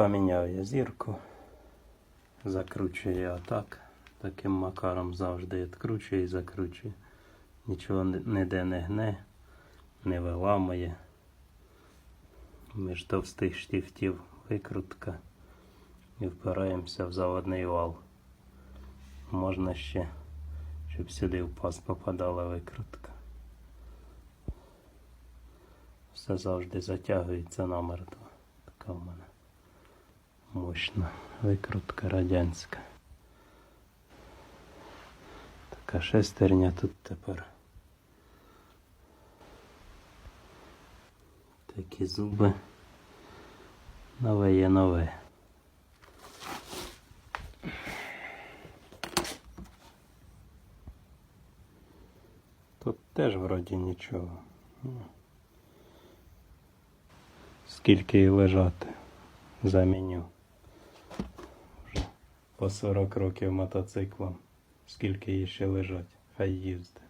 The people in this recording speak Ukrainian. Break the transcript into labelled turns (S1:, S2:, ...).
S1: Поміняв я зірку, закручую я отак. Таким макаром завжди відкручую і закручую. Нічого ніде не гне, не виламує. Між товстих штифтів викрутка і впираємося в заводний вал. Можна ще, щоб сюди в паз попадала викрутка. Все завжди затягується намертво. Така в мене мощна викрутка радянська. Така шестерня тут тепер. Такі зуби. Нове є нове. Тут теж вроді нічого. Ну. Скільки і лежати заміню. По 40 років мотоциклом. Скільки їй ще лежать, хай їздить.